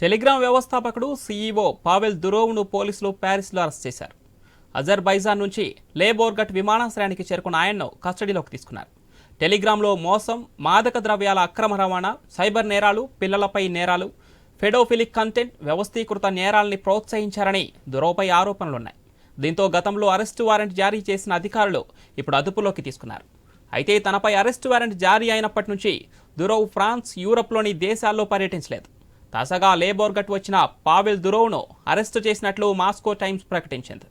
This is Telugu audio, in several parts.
టెలిగ్రామ్ వ్యవస్థాపకుడు సీఈఓ పావెల్ దురోవ్ను పోలీసులు ప్యారిస్లో అరెస్ట్ చేశారు. అజర్బైజాన్ నుంచి లేబోర్గట్ విమానాశ్రయానికి చేరుకున్న ఆయన్ను కస్టడీలోకి తీసుకున్నారు. టెలిగ్రామ్లో మోసం మాదక ద్రవ్యాల అక్రమ రవాణా సైబర్ నేరాలు పిల్లలపై నేరాలు ఫెడోఫిలిక్ కంటెంట్ వ్యవస్థీకృత నేరాల్ని ప్రోత్సహించారని దురోపై ఆరోపణలున్నాయి. దీంతో గతంలో అరెస్టు వారెంట్ జారీ చేసిన అధికారులు ఇప్పుడు అదుపులోకి తీసుకున్నారు. అయితే తనపై అరెస్టు వారెంట్ జారీ అయినప్పటి నుంచి దురవ్ ఫ్రాన్స్ యూరప్లోని దేశాల్లో పర్యటించలేదు. తాజాగా లేబోర్గట్ వచ్చిన పావెల్ దురోవ్ను అరెస్టు చేసినట్లు మాస్కో టైమ్స్ ప్రకటించింది.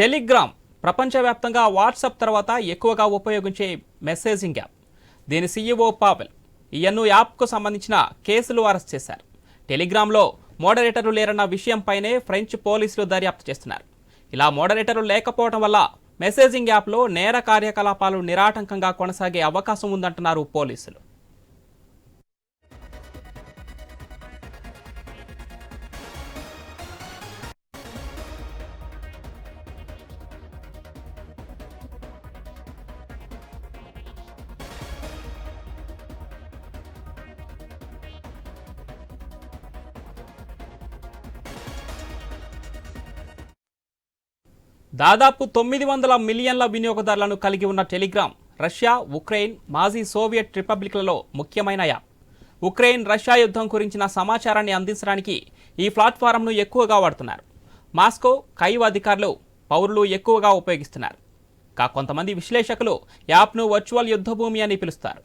టెలిగ్రామ్ ప్రపంచవ్యాప్తంగా వాట్సాప్ తర్వాత ఎక్కువగా ఉపయోగించే మెసేజింగ్ యాప్. దీని సీఈఓ పావెల్. ఈయన్ను యాప్కు సంబంధించిన కేసులు అరెస్ట్ చేశారు. టెలిగ్రామ్లో మోడరేటర్లు లేరన్న విషయంపైనే ఫ్రెంచ్ పోలీసులు దర్యాప్తు చేస్తున్నారు. ఇలా మోడరేటర్లు లేకపోవడం వల్ల మెసేజింగ్ యాప్లో నేర కార్యకలాపాలు నిరాటంకంగా కొనసాగే అవకాశం ఉందంటున్నారు పోలీసులు. దాదాపు తొమ్మిది వందల మిలియన్ల వినియోగదారులను కలిగి ఉన్న టెలిగ్రామ్ రష్యా ఉక్రెయిన్ మాజీ సోవియట్ రిపబ్లిక్లలో ముఖ్యమైన యాప్ ఉక్రెయిన్ రష్యా యుద్ధం గురించిన సమాచారాన్ని అందించడానికి ఈ ప్లాట్ఫారంను ఎక్కువగా వాడుతున్నారు. మాస్కో కైవ్ అధికారులు పౌరులు ఎక్కువగా ఉపయోగిస్తున్నారు. కా కొంతమంది విశ్లేషకులు యాప్ను వర్చువల్ యుద్ధభూమి అని పిలుస్తారు.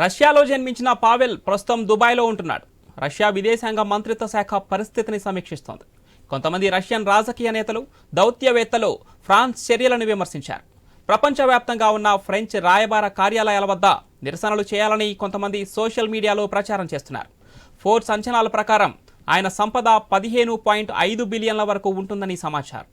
రష్యాలో జన్మించిన పావెల్ ప్రస్తుతం దుబాయ్లో ఉంటున్నాడు. రష్యా విదేశాంగ మంత్రిత్వ శాఖ పరిస్థితిని సమీక్షిస్తోంది. కొంతమంది రష్యన్ రాజకీయ నేతలు దౌత్యవేత్తలు ఫ్రాన్స్ చర్యలను విమర్శించారు. ప్రపంచవ్యాప్తంగా ఉన్న ఫ్రెంచ్ రాయబార కార్యాలయాల వద్ద నిరసనలు చేయాలని కొంతమంది సోషల్ మీడియాలో ప్రచారం చేస్తున్నారు. ఫోర్స్ అంచనాల ప్రకారం ఆయన సంపద పదిహేను పాయింట్ ఐదు బిలియన్ల వరకు ఉంటుందని సమాచారం.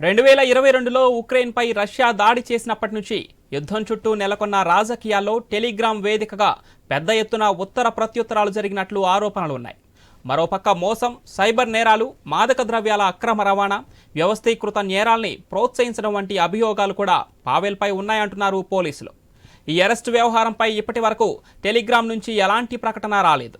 రెండు వేల ఇరవై రెండులో ఉక్రెయిన్పై రష్యా దాడి చేసినప్పటి నుంచి యుద్ధం చుట్టూ నెలకొన్న రాజకీయాల్లో టెలిగ్రామ్ వేదికగా పెద్ద ఎత్తున ఉత్తర ప్రత్యుత్తరాలు జరిగినట్లు ఆరోపణలు ఉన్నాయి మరోపక్క మోసం సైబర్ నేరాలు మాదక ద్రవ్యాల అక్రమ రవాణా వ్యవస్థీకృత నేరాల్ని ప్రోత్సహించడం వంటి అభియోగాలు కూడా పావెల్పై ఉన్నాయంటున్నారు పోలీసులు. ఈ అరెస్టు వ్యవహారంపై ఇప్పటి వరకు టెలిగ్రామ్ నుంచి ఎలాంటి ప్రకటన రాలేదు.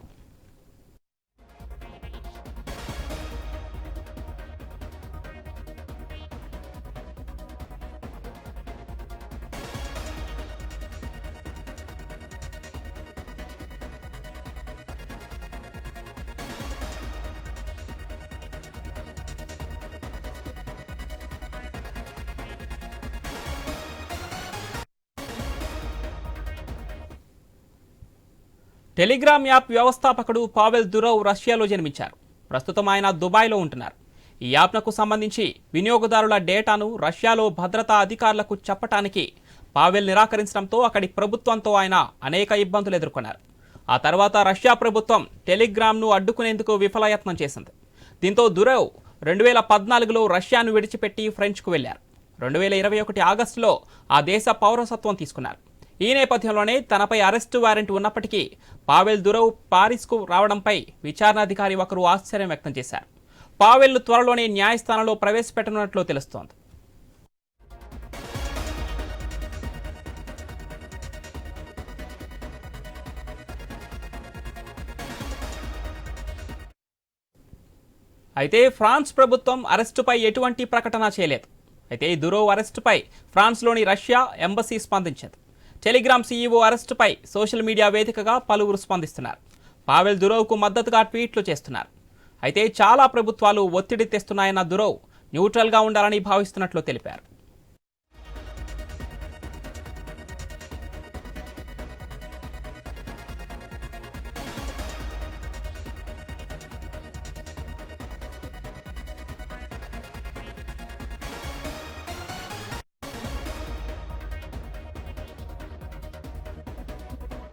టెలిగ్రామ్ యాప్ వ్యవస్థాపకుడు పావెల్ దురవ్ రష్యాలో జన్మించారు. ప్రస్తుతం ఆయన దుబాయ్లో ఉంటున్నారు. ఈ యాప్నకు సంబంధించి వినియోగదారుల డేటాను రష్యాలో భద్రతా అధికారులకు చెప్పటానికి పావెల్ నిరాకరించడంతో అక్కడి ప్రభుత్వంతో ఆయన అనేక ఇబ్బందులు ఎదుర్కొన్నారు. ఆ తర్వాత రష్యా ప్రభుత్వం టెలిగ్రామ్ను అడ్డుకునేందుకు విఫలయత్నం చేసింది. దీంతో దురవ్ రెండు వేల పద్నాలుగులో రష్యాను విడిచిపెట్టి ఫ్రెంచ్కు వెళ్ళారు రెండు వేల ఇరవై ఒకటి ఆగస్టులో ఆ దేశ పౌరసత్వం తీసుకున్నారు. ఈ నేపథ్యంలోనే తనపై అరెస్టు వారెంట్ ఉన్నప్పటికీ పావెల్ దురవ్ పారిస్కు రావడంపై విచారణాధికారి ఒకరు ఆశ్చర్యం వ్యక్తం చేశారు. పావెల్ను త్వరలోనే న్యాయస్థానంలో ప్రవేశపెట్టనున్నట్లు తెలుస్తోంది. అయితే ఫ్రాన్స్ ప్రభుత్వం అరెస్టుపై ఎటువంటి ప్రకటన చేయలేదు. అయితే ఈ దురోవ్ అరెస్టుపై ఫ్రాన్స్లోని రష్యా ఎంబసీ స్పందించింది. టెలిగ్రామ్ సీఈఓ అరెస్టుపై సోషల్ మీడియా వేదికగా పలువురు స్పందిస్తున్నారు. పావెల్ దురోవ్కు మద్దతుగా ట్వీట్లు చేస్తున్నారు. అయితే చాలా ప్రభుత్వాలు ఒత్తిడి తెస్తున్నాయన్న దురోవ్ న్యూట్రల్గా ఉండాలని భావిస్తున్నట్లు తెలిపారు.